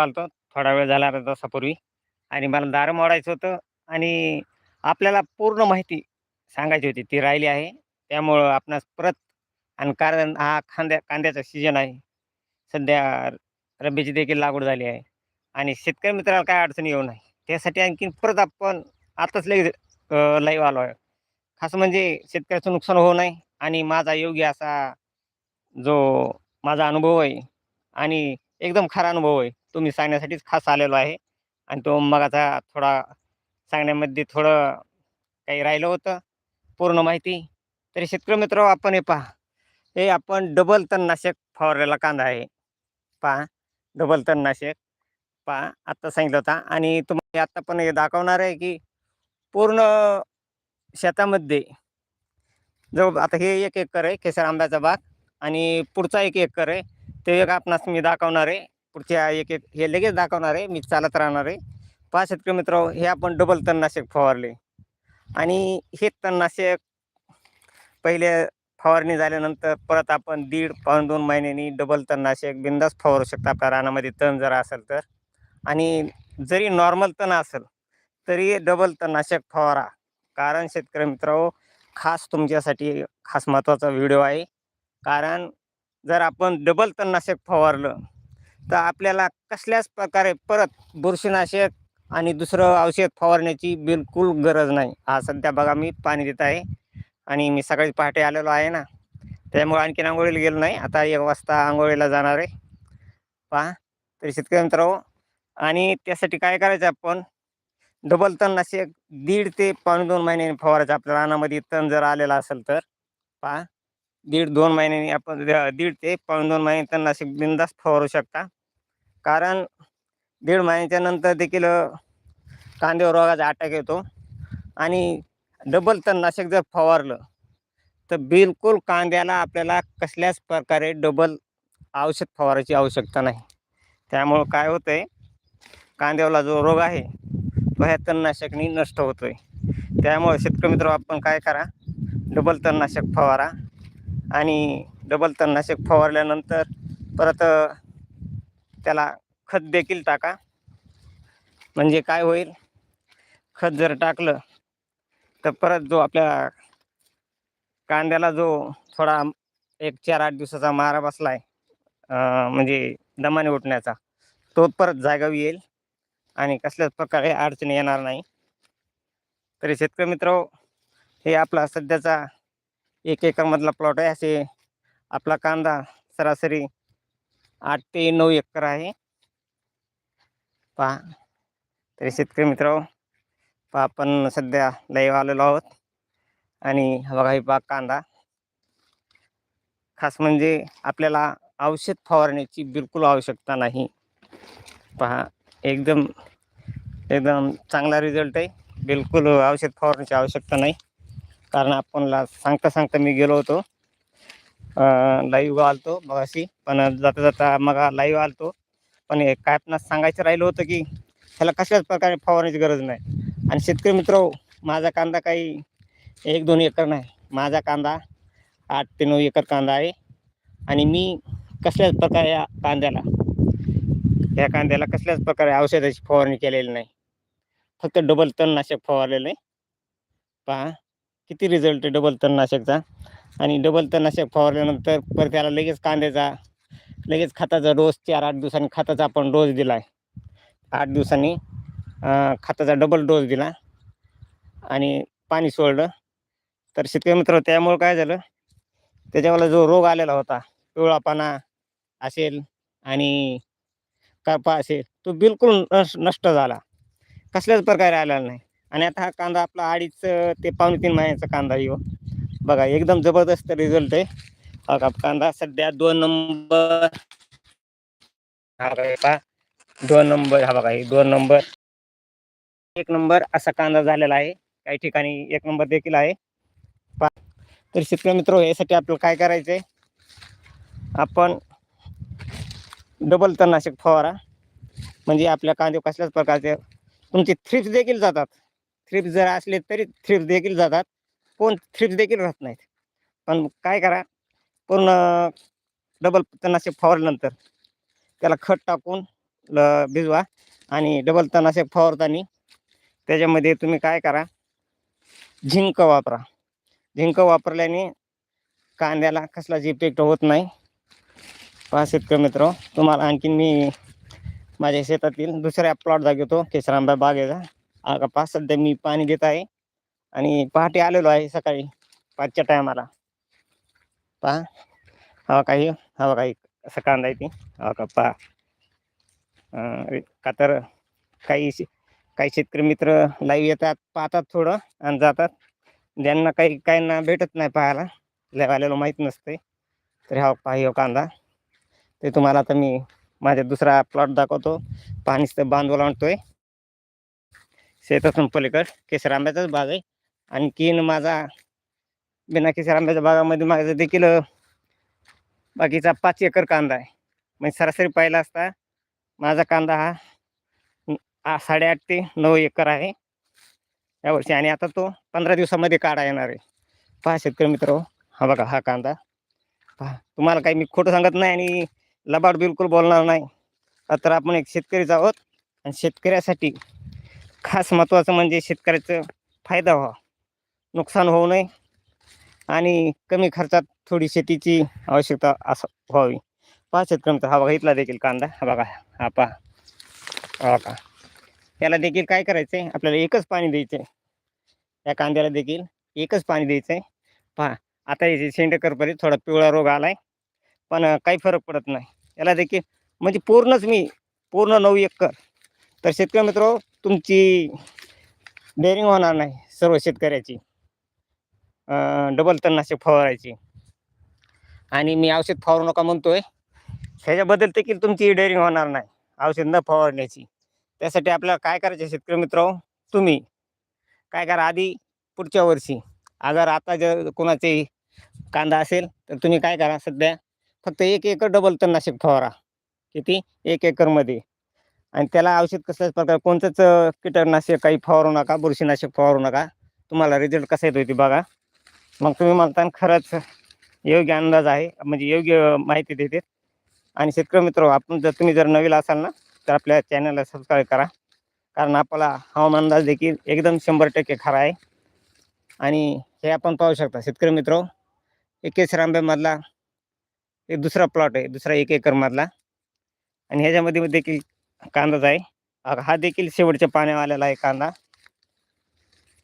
आलतो थोडा वेळ झाला अर्धा तासापूर्वी. आणि मला दारं मोडायचं होतं आणि आपल्याला पूर्ण माहिती सांगायची होती. ती राहिली आहे. त्यामुळं आपणास परत आणि कारण हा कांद्या कांद्याचा सीजन आहे. सध्या रब्बीची देखील लागवड झाली आहे. आणि शेतकरी मित्राला काय अडचण येऊ नाही त्यासाठी आणखीन परत आपण आताच लगेच लाईव्ह आलो आहे. खास म्हणजे शेतकऱ्याचं नुकसान होऊ नये. आणि माझा योग्य असा जो माझा अनुभव आहे. आणि एकदम खरा अनुभव आहे. तो मी सांगण्यासाठीच खास आलेलो आहे. आणि तो मगाचा थोडा सांगण्यामध्ये थोडं काही राहिलं होतं. पूर्ण माहिती. तरी शेतकरी मित्र आपण हे पहा. हे आपण डबल तणनाशक फवारलेला कांदा आहे. पहा. डबल तणनाशक. पहा. आत्ता सांगितलं होता. आणि तुम्हाला आत्ता पण हे दाखवणार आहे की पूर्ण शेतामध्ये जवळ आता हे एक एकर आहे केसर आंब्याचा बाग. आणि पुढचा एक एकर आहे. ते एक आपणास मी दाखवणार आहे. पुढच्या एक एक हे लगेच दाखवणार आहे मी चालत राहणार आहे. पहा शेतकरी मित्र हे आपण डबल तणनाशक फवारले. आणि हे तणनाशक पहिले फवारणी झाल्यानंतर परत आपण दीड पाऊन दोन महिन्यांनी डबल तणनाशक बिंदास फवारू शकता. आपल्या रानामध्ये तण जर असेल तर. आणि जरी नॉर्मल तण असेल तरी डबल तणनाशक फवारा. कारण शेतकरी मित्र खास तुमच्यासाठी खास महत्त्वाचा व्हिडिओ आहे. कारण जर आपण डबल तणनाशक फवारलं तर आपल्याला कसल्याच प्रकारे परत बुरशीनाशक आणि दुसरं औषध फवारण्याची बिलकुल गरज नाही. हा सध्या बघा मी पाणी देत आहे आणि मी सकाळी पहाटे आलेलो आहे ना त्यामुळे आणखीन आंघोळीला गेलो नाही. आता एक वाजता आंघोळीला जाणार आहे. पहा तरी शेतकरी मित्रांनो आणि त्यासाठी काय करायचं आपण? डबल तणनाशक दीड ते पावणे दोन महिन्याने फवारायचं. आपल्या रानामध्ये तण जर आलेला असेल तर पहा. दीड दोन महिन्यांनी आपण द- दीड ते पावणे दोन महिने तणनाशक बिंदास फवारू शकता. कारण दीड महिन्याच्या नंतर देखील कांद्यावर रोगाचा अटॅक येतो आणि डबल तणनाशक जर फवारलं तर बिलकुल कांद्याला आपल्याला कसल्याच प्रकारे डबल औषध फवारायची आवश्यकता नाही. त्यामुळं काय होतं आहे कांद्यावरला जो रोग आहे तो ह्या तणनाशकनी नष्ट होतो आहे त्यामुळं शेतकरी मित्र आपण काय करा डबल तणनाशक फवारा. आणि डबल तणनाशक फवारल्यानंतर परत त्याला खत देखील टाका. म्हणजे काय होईल? खत जर टाकलं तर परत जो आपल्या कांद्याला जो थोडा एक चार आठ दिवसाचा मारा बसला आहे म्हणजे दमाने उठण्याचा तो परत जागावी येईल आणि कसल्याच प्रकारे अडचणी येणार नाही. तरी शेतकरी मित्र हे आपला सध्याचा एक एकरमधला प्लॉट आहे. असे आपला कांदा सरासरी आठ ते नऊ एकर आहे. पहा. तरी शेतकरी मित्र पहा आपण सध्या लाईव्ह आलेलो आहोत. आणि बघा ही बाग कांदा. खास म्हणजे आपल्याला औषध फवारण्याची बिलकुल आवश्यकता नाही. पहा एकदम एकदम चांगला रिझल्ट आहे. बिलकुल औषध फवारण्याची आवश्यकता नाही. कारण आपणला सांगता सांगता मी गेलो होतो. लाईव्ह आलतो मगाशी पण जाता जाता मग लाईव्ह आलतो. पण हे काय आपणास सांगायचं राहिलं होतं की ह्याला कशाच प्रकारे फवारण्याची गरज नाही. आणि शेतकरी मित्र माझा कांदा काही एक दोन एकर नाही. माझा कांदा आठ ते नऊ एकर कांदा आहे. आणि मी कसल्याच प्रकारे या कांद्याला या कांद्याला कसल्याच प्रकारे औषधाची फवारणी केलेली नाही. फक्त डबल तणनाशक फवारलेलं आहे. पहा. किती रिझल्ट आहे डबल तणनाशकचा? आणि डबल तणनाशक फवारल्यानंतर परत त्याला लगेच कांद्याचा लगेच खताचा डोस चार आठ दिवसांनी खताचा आपण डोस दिला आहे आठ दिवसांनी खताचा डबल डोस दिला. आणि पाणी सोडलं. तर शेतकरी मित्र त्यामुळं काय झालं? त्याच्यावाला जो रोग आलेला होता पिवळापाना असेल आणि करपा असेल तो बिलकुल नष्ट झाला. कसल्याच प्रकारे आलेला नाही. आणि आता हा कांदा आपला अडीच ते पावणे तीन महिन्याचा कांदा येऊ हो. बघा एकदम जबरदस्त रिझल्ट आहे. हा कांदा सध्या दोन नंबर हा बघा दोन नंबर हा बघा हे दोन नंबर एक नंबर असा कांदा झालेला आहे. काही ठिकाणी एक नंबर देखील आहे. तर शेतकरी मित्र यासाठी आपल्याला काय करायचं आहे आपण डबल तणनाशक फवारा. म्हणजे आपल्या कांदे कसल्याच प्रकारचे. तुमचे थ्रिप्स देखील जातात. थ्रिप्स जर असले तरी थ्रिप्स देखील जातात. कोण थ्रिप्स देखील राहत नाहीत. पण काय करा पूर्ण डबल तणाशे फवारल्यानंतर त्याला खत टाकून ल भिजवा आणि डबल तणाशक फवारताना त्याच्यामध्ये तुम्ही काय करा झिंक वापरा. झिंक वापरल्याने कांद्याला कसलाच इफेक्ट होत नाही. पहा शेतकरी मित्र तुम्हाला आणखीन मी माझ्या शेतातील दुसऱ्या प्लॉट जागेतो केसरांबा बागेचा. हा का पाच सध्या मी पाणी देत आहे. आणि पहाटे आलेलो आहे सकाळी पाचच्या टायमाला. पहा. हवा काही हवा काही असं कांदा आहे ती. हवा का पहा. का तर काही शे- काही शेतकरी मित्र लाईव्ह येतात पाहतात थोडं आणि जातात. ज्यांना काही काहींना भेटत नाही पाहायला. आलेलं माहीत नसते तर हा पहा हो कांदा. ते तुम्हाला आता मी माझ्या दुसरा प्लॉट दाखवतो. पाणीच तर बांधवाला आणतोय. शेतातून पलीकड केसर आंब्याचाच बाग आहे. आणखीन माझा बिना केसर आंब्याच्या बागामध्ये माझा देखील बाकीचा पाच एकर कांदा आहे. म्हणजे सरासरी पाहिला असता माझा कांदा हा साडेआठ ते नऊ एकर आहे. यावर्षी आणि आता तो पंधरा दिवसामध्ये काढा येणार आहे. पहा शेतकरी मित्र हा बघा हा कांदा. पहा तुम्हाला काही मी खोटं सांगत नाही आणि लबाड बिलकुल बोलणार नाही. तर आपण एक शेतकरीच आहोत. आणि शेतकऱ्यासाठी खास महत्त्वाचं म्हणजे शेतकऱ्याचं फायदा व्हावा. नुकसान होऊ नये आणि कमी खर्चात थोडी शेतीची आवश्यकता असं व्हावी. पहा शेतकऱ्यांचा हा बघा इथला देखील कांदा. हा बघा हा पहा. हा का याला देखील काय करायचं आहे आपल्याला एकच पाणी द्यायचं आहे या कांद्याला देखील एकच पाणी द्यायचं आहे पहा आता याचे शेंडेकरपरी थोडा पिवळा रोग आला आहे पण काही फरक पडत नाही. याला देखील म्हणजे पूर्णच मी पूर्ण नऊ एकर. तर शेतकरी मित्र तुमची डेअरिंग होणार नाही सर्व शेतकऱ्याची. डबल तणनाशक फवारायची. आणि मी औषध फवारू नका म्हणतोय. ह्याच्याबद्दल देखील तुमची डेअरिंग होणार नाही. औषध न फवारण्याची. त्यासाठी आपल्याला काय करायचे शेतकरी मित्र तुम्ही काय करा आधी पुढच्या वर्षी. अगर आता जर कोणाचे कांदा असेल तर तुम्ही काय करा सध्या? फक्त एक एकर डबल तणनाशक फवारा. किती? एक एकरमध्ये. आणि त्याला औषध कसल्याच प्रकार कोणतंच कीटकनाशक काही फवारू नका बुरशीनाशक फवारू नका. तुम्हाला रिझल्ट कसा येतो ते बघा. मग तुम्ही म्हणता खरंच योग्य अंदाज आहे म्हणजे योग्य माहिती देते. आणि शेतकरी मित्र हो, आपण जर तुम्ही जर नवीन असाल ना तर आपल्या चॅनलला सबस्क्राईब करा. कारण आपला हवामान अंदाज देखील एकदम शंभर टक्के खरा आहे. आणि हे आपण पाहू शकता शेतकरी मित्र हो, एकेश रांबेमधला एक दुसरा प्लॉट आहे दुसरा एक एकरमधला आणि ह्याच्यामध्ये देखील कांदाच आहे. हा देखील शेवटच्या पाण्यावाल्याला आहे कांदा.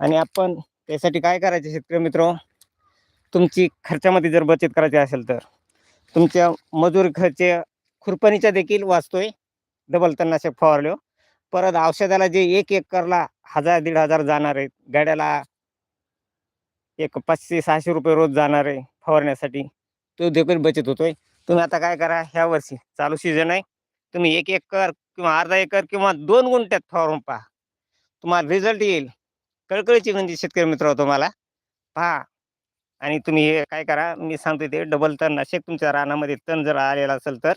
आणि आपण त्यासाठी काय करायचे शेतकरी मित्र? तुमची खर्चामध्ये जर बचत करायची असेल तर. तुमच्या मजूर खर्च खुरपणीचा देखील वाचतोय डबल तणनाशक फवारलो. परत औषधाला जे एक एकरला हजार दीड हजार जाणार आहेत गाड्याला एक पाचशे सहाशे रुपये रोज जाणार आहे फवारण्यासाठी. तो देखील बचत होतोय. तुम्ही आता काय करा ह्या वर्षी चालू सीझन आहे. तुम्ही एक एकर किंवा अर्धा एकर किंवा दोन गुंठ्यात फॉर्म पहा. तुम्हाला रिझल्ट येईल. कळकळीची म्हणजे शेतकरी मित्र हो तुम्हाला. पहा. आणि तुम्ही हे काय करा मी सांगतो ते डबल तणनाशक तुमच्या रानामध्ये तण जर आलेला असेल तर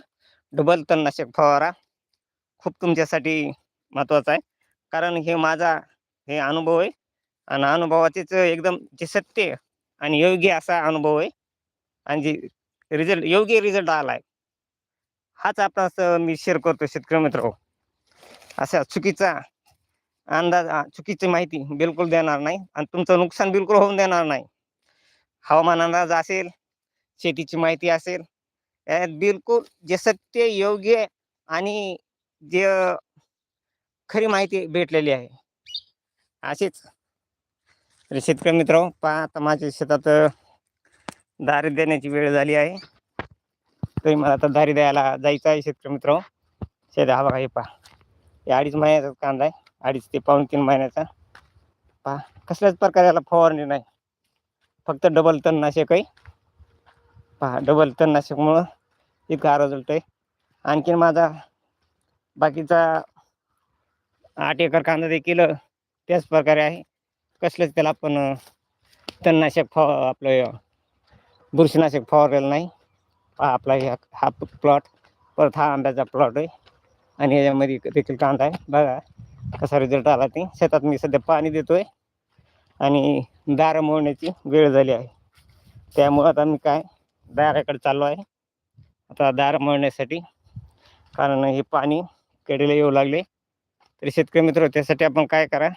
डबल तणनाशक फवारा. खूप तुमच्यासाठी महत्त्वाचं आहे. कारण हे माझा हे अनुभव आहे. आणि अनुभवाचेच एकदम जे सत्य आणि योग्य असा अनुभव आहे. आणि जे रिझल्ट योग्य रिझल्ट आला आहे हाच आपणास मी शेअर करतो शेतकरी मित्र असा चुकीचा अंदाज चुकीची माहिती बिलकुल देणार नाही आणि तुमचं नुकसान बिलकुल होऊन देणार नाही. हवामान अंदाज असेल शेतीची माहिती असेल यात बिलकुल जे सत्य योग्य आणि जे खरी माहिती भेटलेली आहे. अशीच शेतकरी मित्र पहा आता माझ्या शेतात अ, देण्याची वेळ झाली आहे. तरी मला आता दारी द्यायला जायचं आहे शेतकरी मित्र. शेत हा बघा हे पहा. हे अडीच महिन्याचा कांदा आहे. अडीच ते पाऊण तीन महिन्याचा. पहा कसल्याच प्रकारे याला फवारणी नाही. फक्त डबल तणनाशक आहे. पहा डबल तणनाशकमुळं इतका रिझल्ट आहे आणखीन माझा बाकीचा आठ एकर कांदा देखील त्याच प्रकारे आहे. कसलंच त्याला आपण तणनाशक फवा आपलं बुरशीनाशक फवारलेलं नाही. आपला ह्या हा प्लॉट परत हा आंब्याचा प्लॉट आहे. आणि याच्यामध्ये देखील कांदा आहे. बघा कसा रिझल्ट आला ते. शेतात मी सध्या पाणी देतोय. आणि दारं मोडण्याची वेळ झाली आहे. त्यामुळं आता मी काय दाराकडे चाललो आहे. आता दार मोडण्यासाठी कारण हे पाणी कडेला येऊ लागले. तरी शेतकरी मित्र त्यासाठी आपण काय करा?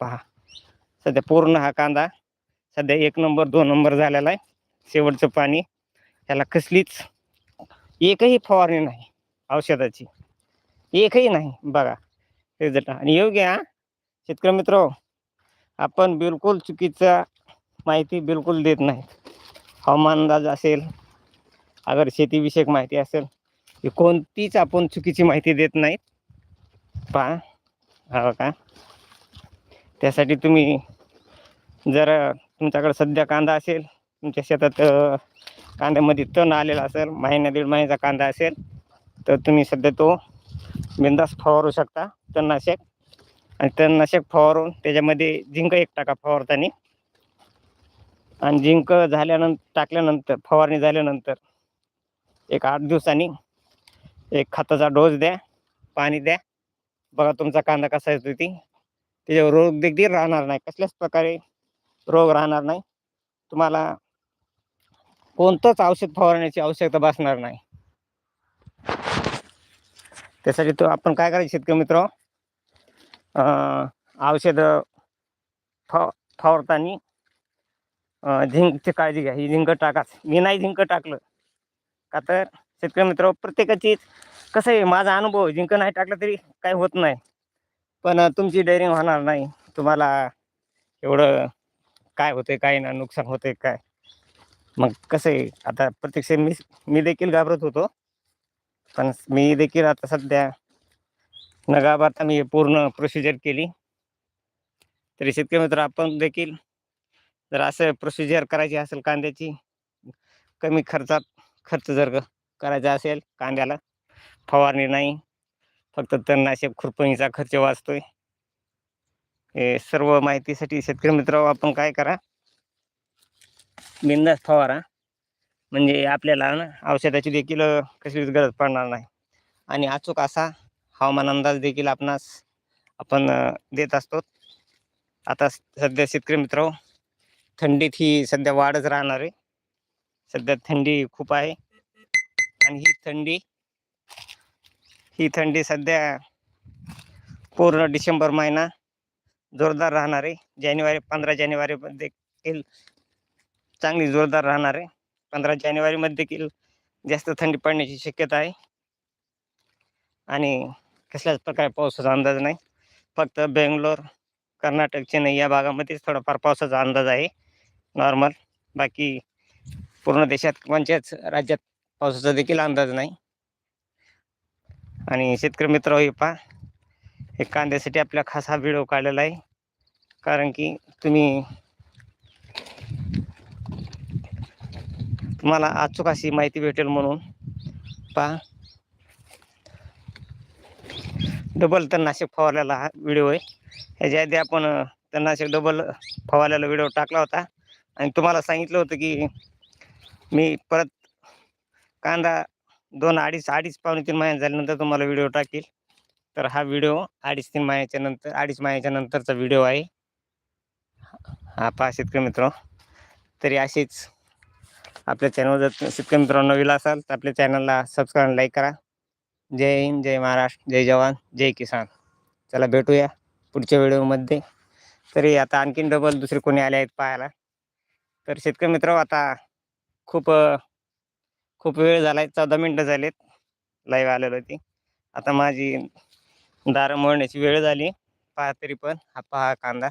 पहा. सध्या पूर्ण हा कांदा सध्या एक नंबर दोन नंबर झालेला आहे. शेवटचं पाणी याला कसलीच एकही फवारणी नाही औषधाची. एकही नाही बघा. रिझल्ट आणि योग्य हा. शेतकरी मित्र आपण बिलकुल चुकीचा माहिती बिलकुल देत नाही. हवामान अंदाज असेल अगर शेतीविषयक माहिती असेल ही कोणतीच आपण चुकीची माहिती देत नाहीत. पहा हवं का त्यासाठी तुम्ही जर तुमच्याकडे सध्या कांदा असेल तुमच्या शेतात कांद्यामध्ये तण आलेला असेल महिना दीड महिन्याचा कांदा असेल तर तुम्ही सध्या तो बिंदास फवारू शकता तणनाशक. आणि तणनाशक फवारून त्याच्यामध्ये झिंक एक टाका फवारताना. आणि झिंक झाल्यानंतर टाकल्यानंतर फवारणी झाल्यानंतर एक आठ दिवसांनी एक खताचा डोस द्या पाणी द्या. बघा तुमचा कांदा कसा येतो ती त्याच्यावर रोग देखील राहणार नाही. कसल्याच प्रकारे रोग राहणार नाही. तुम्हाला कोणतंच औषध फवारण्याची आवश्यकता भासणार नाही. त्यासाठी तो आपण काय करायचं शेतकरी मित्र? औषध फव फवारताना झिंकची काळजी घ्या. ही झिंक टाकाच. मी नाही झिंक टाकलं. का तर शेतकरी मित्र प्रत्येकाची कसं आहे माझा अनुभव झिंक नाही टाकलं तरी काही होत नाही. पण तुमची डेअरिंग होणार नाही. तुम्हाला एवढं काय होतंय काय ना नुकसान होते काय? मग कसं आहे आता प्रत्यक्ष मी मी देखील घाबरत होतो. पण मी देखील आता सध्या न घाबरता मी पूर्ण प्रोसिजर केली. तरी शेतकरी मित्र आपण देखील जर असं प्रोसिजर करायची असेल कांद्याची कमी खर्चात खर्च जर करायचा असेल कांद्याला फवारणी नाही फक्त तणनाशक खुरपणीचा खर्च वाचतोय. हे सर्व माहितीसाठी शेतकरी मित्र आपण काय करा बिंदास फवारा. म्हणजे आपल्याला ना औषधाची देखील कसलीच गरज पडणार नाही. आणि अचूक असा हवामान अंदाज देखील आपणास आपण देत असतो. आता सध्या शेतकरी मित्र थंडीत ही सध्या वाढच राहणार आहे. सध्या थंडी खूप आहे. आणि ही थंडी ही थंडी सध्या पूर्ण डिसेंबर महिना जोरदार राहणार आहे. जानेवारी पंधरा जानेवारीमध्ये देखील चांगली जोरदार राहणार आहे. पंधरा जानेवारीमध्ये देखील जास्त थंडी पडण्याची शक्यता आहे. आणि कसल्याच प्रकारे पावसाचा अंदाज नाही. फक्त बेंगलोर कर्नाटक चेन्नई या भागामध्येच थोडाफार पावसाचा अंदाज आहे. नॉर्मल. बाकी पूर्ण देशात कोणत्याच राज्यात पावसाचा देखील अंदाज नाही. आणि शेतकरी मित्र हे पहा हे कांद्यासाठी आपला खास हा व्हिडिओ काढलेला आहे. कारण की तुम्ही तुम्हाला अचूक अशी माहिती भेटेल म्हणून. पहा. डबल तणनाशक फवारलेला हा व्हिडिओ आहे. ह्याच्या आधी आपण तणनाशक डबल फवारलेला व्हिडिओ टाकला होता. आणि तुम्हाला सांगितलं होतं की मी परत कांदा दोन अडीच अडीच पावणे तीन महिने झाल्यानंतर तुम्हाला व्हिडिओ टाकेल. तर हा व्हिडिओ अडीच तीन महिन्याच्या नंतर अडीच महिन्याच्या नंतरचा व्हिडिओ आहे. हा पहा शेतकरी मित्र. तरी असेच आपल्या चॅनल जर शेतकरी मित्रांनो नवीन असाल तर आपल्या चॅनलला सबस्क्राईब लाईक करा. जय हिंद जय महाराष्ट्र जय जवान जय किसान. चला भेटूया पुढच्या व्हिडिओमध्ये तरी आता आणखीन डबल दुसरे कोणी आले आहेत पाहायला. तर शेतकरी मित्र आता खूप खूप वेळ झाला आहे चौदा मिनटं झालेत. लाईव्ह आलेलो होती. आता माझी दारं मोडण्याची वेळ झाली. पहा तरी पण. हा पहा कांदा.